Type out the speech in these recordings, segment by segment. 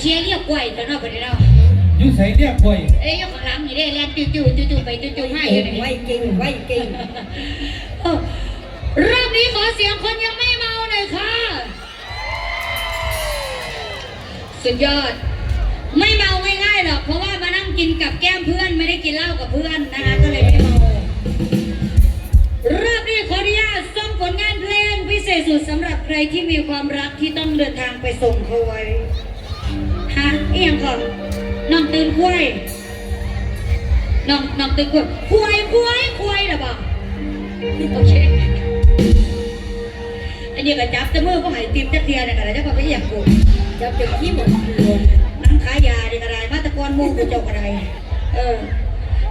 เชียร์เรียกกล้วยตัวเนาะบ่ได้เนาะอยุ่ใส่เรียกป่วยเอ้ยยกข้างหลังนี่ได้แล่นจู่ๆจู่ๆไปจู่ๆให้อยู่นี่ไว้จริงไว้จริงเออรอบนี้ขอเสียงคนยังไม่เมาหน่อยค่ะ สุดยอด ไม่เมาง่ายๆหรอกเพราะว่ามานั่งกินกับแก้มเพื่อนไม่ได้กินเหล้ากับเพื่อนนะคะก็เลยไม่เมารอบนี้ขออนุญาตส่งผลงานเพลงพิเศษสุดสำหรับใครที่มีความรักที่ต้องเดินทางไปส่งเขาไว้ ฮะเอียงก่อนน้องตื่นคุ้ยน้องน้องตื่นคุ้ยคุ้ยคุ้ยคุ้ยหรอเปล่าโอเคอันนี้ก็จับแต่มือก็หายติมจักเทียเนี่ยก็ได้จักก็ไปเอียงกูจับจนขี้หมดตัวนั่งขายยาดีก็ได้มาตะกอนหมูกูเจ้าก็ได้เออ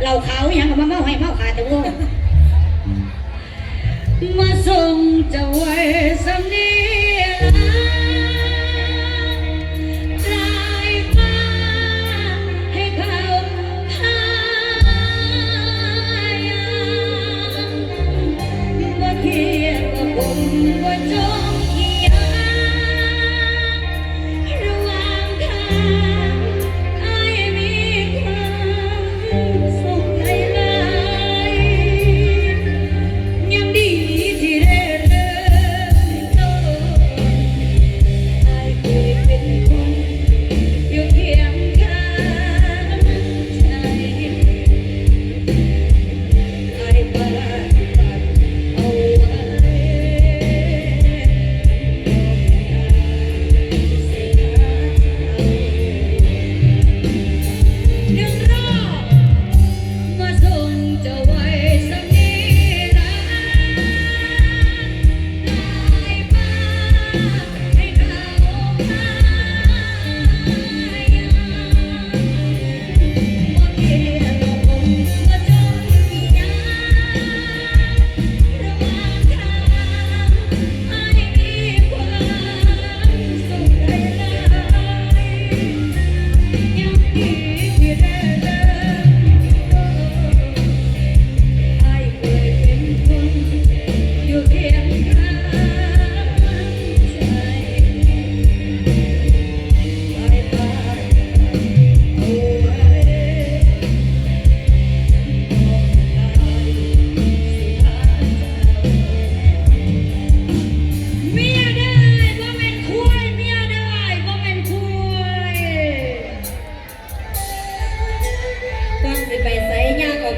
เราขาวอหยังก็มาเมาให้เมาขาดแต่ว่ามาส่งเจะไว้สำเนี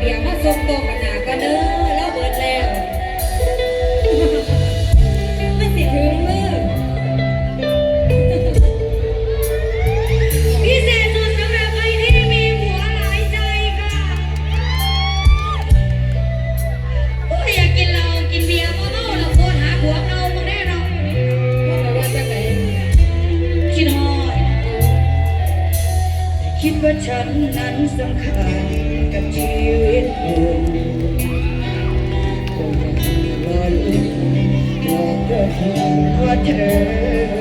เอาเบียร์มาส่งต่อกันาดก็เด้อ คิดว่าฉันนั้นสำคัญกับชีวิตคุณคงรอลุ้นรอเธอว่าเธอ